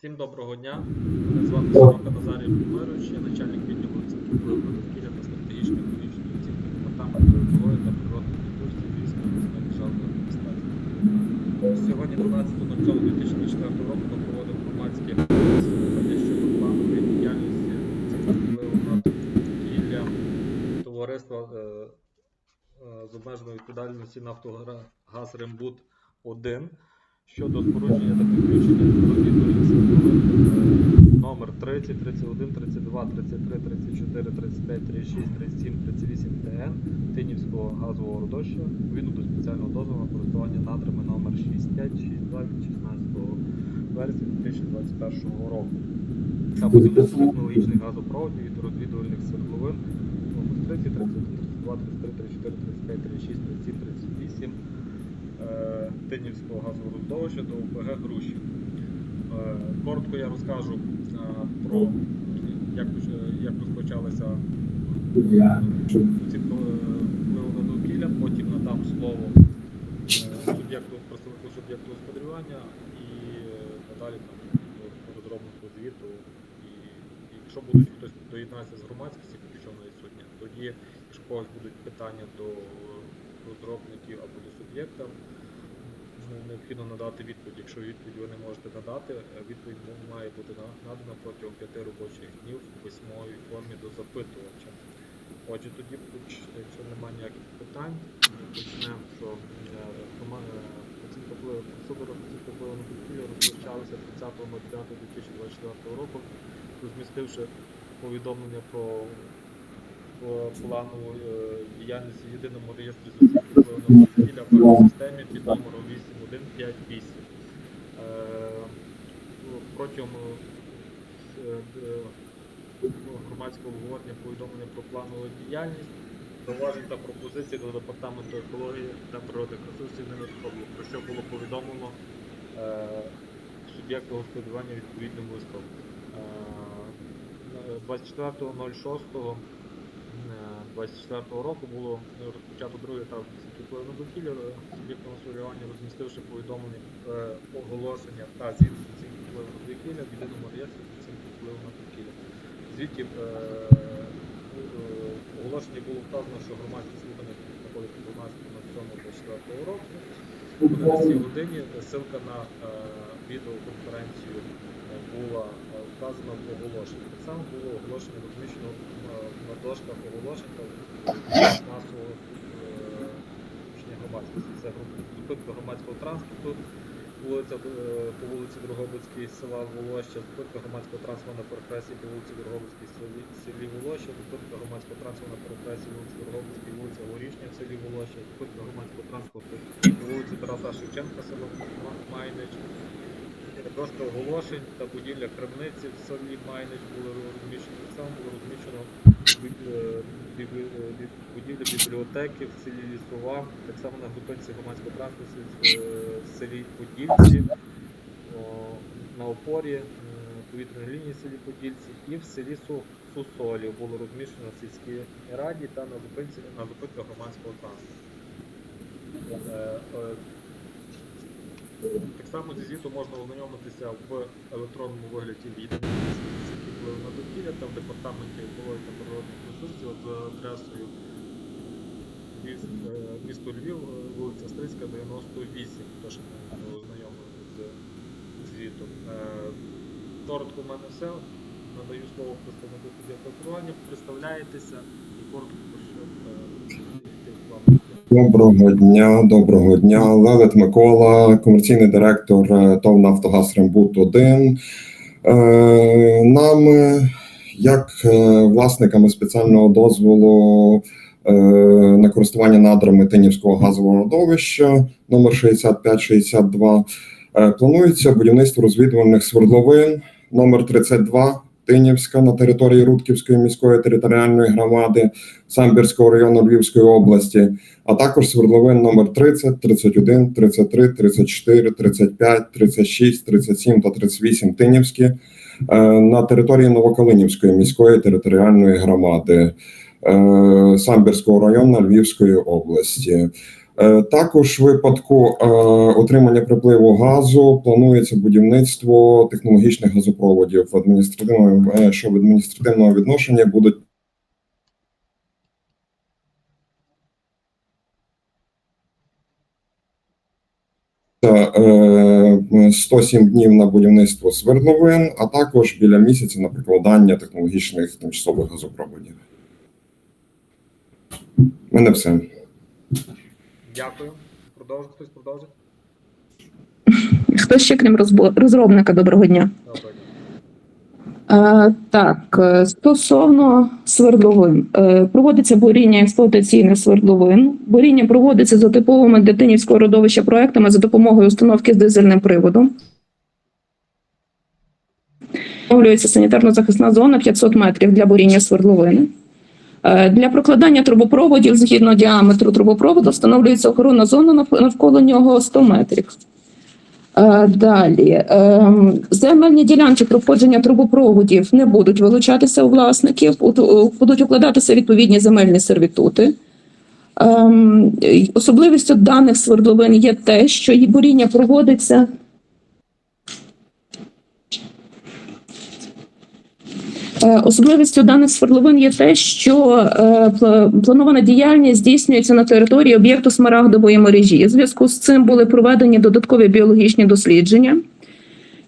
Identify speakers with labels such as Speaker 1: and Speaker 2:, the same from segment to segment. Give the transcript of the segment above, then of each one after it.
Speaker 1: Всім доброго дня. Мене звати Сорока Назарій Володимирович, я начальник відділу на довкілля та стратегічної екологічної оцінки департаменту екології та природних ресурсів Львівської обласної державної адміністрації. Сьогодні 12.07.2024 року ми проводимо громадські слухання щодо планової діяльності впливу на довкілля товариства е, е, з обмеженою відповідальності Нафтогаз Рембут 1 щодо спорудження та підключення телевізорів світлових номер 30, 31, 32, 33, 34, 35, 36, 37, 38 ТН Тинівського газового родовища відповідно до спеціального дозволу на користування надрами номер 65, 62 від 16 вересня 2021 року. Та будівництво технологічних газопроводів від розвідувальних свердловин номер 30, 31, 32, 33, 34, 35, 36, 37, 38 е, Тинівського газороздовища до ОПГ Груші. Е, Коротко я розкажу е, про як, оцінка е, на довкілля, потім надам слово е, суб'єкту представнику суб'єкту господарювання і е, надалі до розробнику звіту. І, і якщо будуть хтось доєднатися з громадськості, якщо вона відсутня, тоді, якщо когось будуть питання до розробників або до суб'єкта, ну, необхідно надати відповідь. Якщо відповідь ви не можете надати, е, відповідь має бути надана протягом п'яти робочих днів в письмовій формі до запитувача. Отже, тоді, якщо немає ніяких питань, почнемо, що оцінка впливу впливу на довкілля розпочалася 30.05.2024 року, розмістивши повідомлення про плану е, діяльності в єдиному реєстрі з в системі під номером 8158. Е, ну, Протягом е, громадського обговорення повідомлення про планову діяльність, зауважень та пропозицій до департаменту екології та природних ресурсів не надходило, про що було повідомлено е, суб'єкту господарювання відповідним листом. Е, 24.06 24 року було розпочато другий етап впливу на довкілля е, суб'єктом господарювання, розмістивши повідомлення е, оголошення та звіт з оцінки впливу на довкілля в єдиному реєстрі оцінки впливу на довкілля. Звідти е, оголошення було вказано, що громадські слухання проходять 12.07.24 року. На цій годині ссылка на відеоконференцію була е, вказана в оголошенні. Так само було оголошення розміщено е, на дошках оголошень та масового е, громадськості. Це зупинка громадського транспорту, вулиця, по вулиці Дрогобицькій, села Волоща, зупинка громадського транспорту на перехресті по вулиці Дрогобицькій, селі, селі Волоща, зупинка громадського транспорту на перехресті вулиці Дрогобицькій, вулиця Горішня в селі Волоща, зупинка громадського транспорту по вулиці Тараса Шевченка, село Майнич, Дошка оголошень та будівля крамниці в селі Майнич були розміщені. Так само було розміщено е, е, будівля бібліотеки в селі Лісова, так само на зупинці громадського транспорту в е, селі Подільці, на опорі повітряної лінії в селі Подільці і в селі Су- Сусолів було розміщено в сільській раді та на зупинці на зупинках громадського транспорту. Е, е, так само зі звіту можна ознайомитися в електронному вигляді впливу на довкілля та в департаменті екології та природних ресурсів за адресою е, місто Львів, е, вулиця Стрийська, 98, тож ознайомлені з звітом. Е, Коротко в мене все. Надаю слово представнику суб'єкта керування, представляєтеся і коротко про що е, йти в плану.
Speaker 2: Доброго дня, доброго дня. Лелет Микола, комерційний директор е, ТОВ Нафтогаз Рембут 1. Е, Нами, як е, власниками спеціального дозволу на користування надрами Тинівського газового родовища номер 6562, е, планується будівництво розвідувальних свердловин номер 32 Тинівська на території Рудківської міської територіальної громади Самбірського району Львівської області а також свердловин номер 30, 31, 33, 34, 35, 36, 37 та 38 Тинівські е, на території Новокалинівської міської територіальної громади е, Самбірського району Львівської області. Е, Також в випадку е, отримання припливу газу планується будівництво технологічних газопроводів в адміністративному, е, що в адміністративному відношенні будуть е, 107 днів на будівництво свердловин, а також біля місяця на прикладання технологічних тимчасових газопроводів. У мене все.
Speaker 1: Дякую. Продовжуй, хтось продовжить?
Speaker 3: Хто ще крім розробника? Доброго дня.
Speaker 1: Добре.
Speaker 3: Е, так, е, стосовно свердловин, Е, проводиться буріння експлуатаційних свердловин. Буріння проводиться за типовими для Тинівського родовища проектами за допомогою установки з дизельним приводом. Встановлюється санітарно-захисна зона 500 метрів для буріння свердловини. Е, Для прокладання трубопроводів згідно діаметру трубопроводу встановлюється охоронна зона навколо нього 100 метрів. Е, Далі ем, земельні ділянки проходження трубопроводів не будуть вилучатися у власників, будуть укладатися відповідні земельні сервітути. Ем, Особливістю даних свердловин є те, що її буріння проводиться. Особливістю даних свердловин є те, що е, планована діяльність здійснюється на території об'єкту смарагдової мережі. У зв'язку з цим були проведені додаткові біологічні дослідження,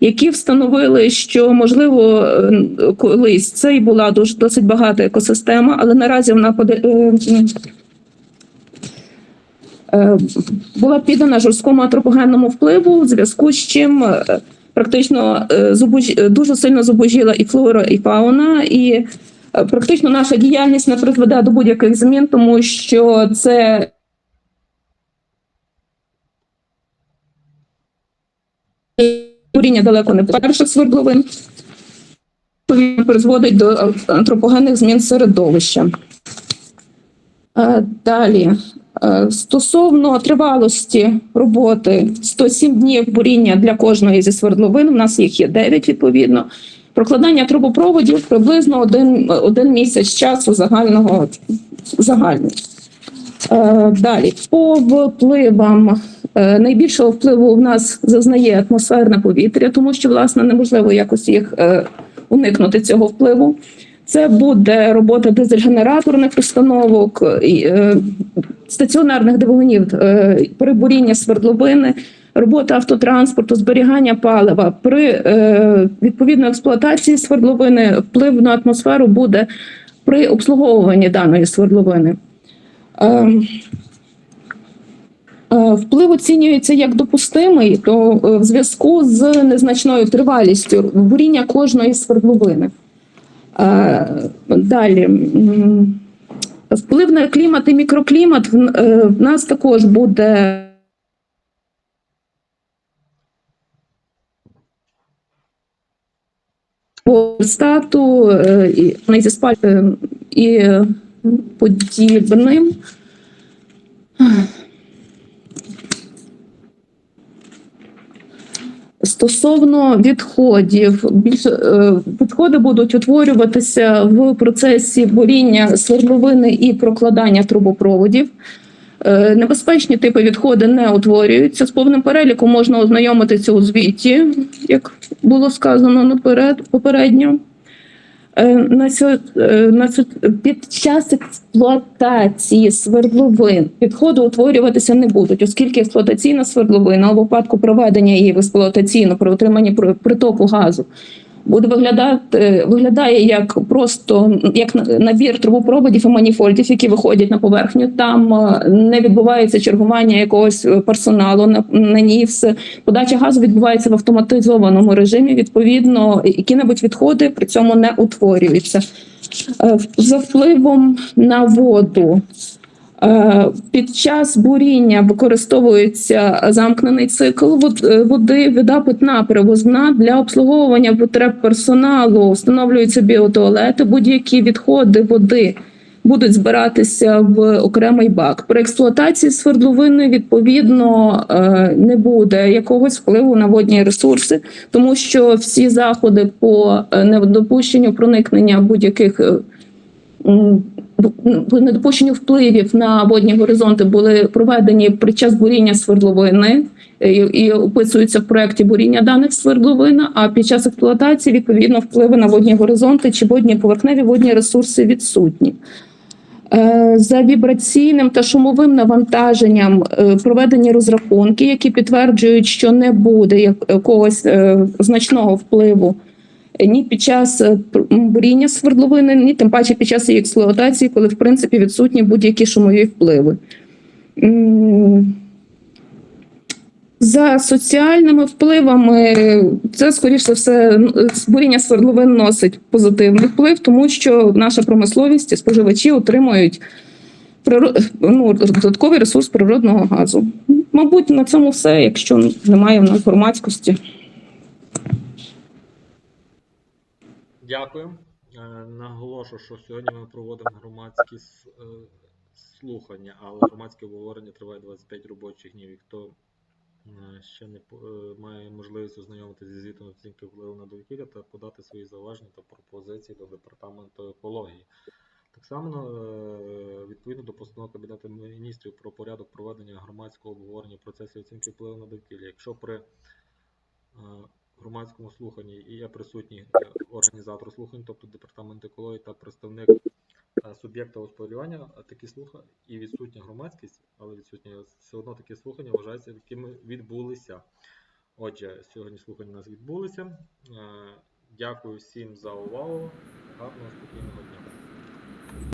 Speaker 3: які встановили, що можливо е, колись це і була дуже досить багата екосистема, але наразі вона поде- е, е, була піддана жорсткому антропогенному впливу, в зв'язку з чим е, практично е, е, дуже сильно зубожіла і флора, і фауна, і е, практично наша діяльність не призведе до будь-яких змін, тому що це куріння далеко не перших свердловин. Призводить до антропогенних змін середовища. Е, Далі. Е, Стосовно тривалості роботи 107 днів буріння для кожної зі свердловин, у нас їх є 9 відповідно. Прокладання трубопроводів приблизно один, один місяць часу загального загальний. Е, Далі по впливам найбільшого впливу в нас зазнає атмосферне повітря, тому що власне неможливо якось їх уникнути цього впливу. Це буде робота дизель-генераторних установок, е, стаціонарних двигунів, е, прибуріння свердловини, робота автотранспорту, зберігання палива. При е, відповідно експлуатації свердловини вплив на атмосферу буде при обслуговуванні даної свердловини. Вплив оцінюється як допустимий, то в зв'язку з незначною тривалістю буріння кожної свердловини. Е, Далі. Вплив на клімат і мікроклімат в е, нас також буде. Стату е, зі спаль е, і подібним. Стосовно відходів, більше е, відходи будуть утворюватися в процесі буріння свердловини і прокладання трубопроводів. Е, Небезпечні типи відходи не утворюються. З повним переліком можна ознайомитися у звіті, як було сказано наперед попередньо. Е, На сьо- е, на цю, під час експлуатації свердловин підходу утворюватися не будуть, оскільки експлуатаційна свердловина у випадку проведення її в експлуатаційну при отриманні при- притоку газу буде виглядати виглядає як просто як на- набір трубопроводів і маніфольдів, які виходять на поверхню. Там е, не відбувається чергування якогось е, персоналу на, на ній. Все подача газу відбувається в автоматизованому режимі. Відповідно, які-небудь відходи при цьому не утворюються. Е, За впливом на воду. Е, Під час буріння використовується замкнений цикл е, води, вода питна перевозна для обслуговування потреб персоналу. Встановлюються біотуалети, будь-які відходи води будуть збиратися в окремий бак. При експлуатації свердловини відповідно е, не буде якогось впливу на водні ресурси, тому що всі заходи по недопущенню проникнення будь-яких недопущенню впливів на водні горизонти були проведені під час буріння свердловини е, і, і описуються в проєкті буріння даних свердловин, а під час експлуатації відповідно впливи на водні горизонти чи водні поверхневі водні ресурси відсутні. Е, За вібраційним та шумовим навантаженням е, проведені розрахунки, які підтверджують, що не буде якогось значного впливу ні під час е, буріння свердловини, ні тим паче під час її експлуатації, коли в принципі відсутні будь-які шумові впливи. За соціальними впливами, це скоріше все буріння свердловин носить позитивний вплив, тому що наша промисловість і споживачі отримують ну, додатковий ресурс природного газу. Мабуть, на цьому все, якщо немає в нас громадськості.
Speaker 1: Дякую. Е, Наголошу, що сьогодні ми проводимо громадські е, слухання, але громадське обговорення триває 25 робочих днів. І хто е, ще не має можливість ознайомитися зі звітом оцінки впливу на довкілля та подати свої зауваження та пропозиції до департаменту екології. Так само відповідно до постанови Кабінету міністрів про порядок проведення громадського обговорення в процесі оцінки впливу на довкілля. Якщо при громадському слуханні і є присутній е, організатор слухань, тобто департамент екології та представник е, суб'єкта господарювання, такі слухання і відсутня громадськість, але відсутня все одно такі слухання вважаються, якими відбулися. Отже, сьогодні слухання у нас відбулися. Е, Дякую всім за увагу. Гарного спокійного дня.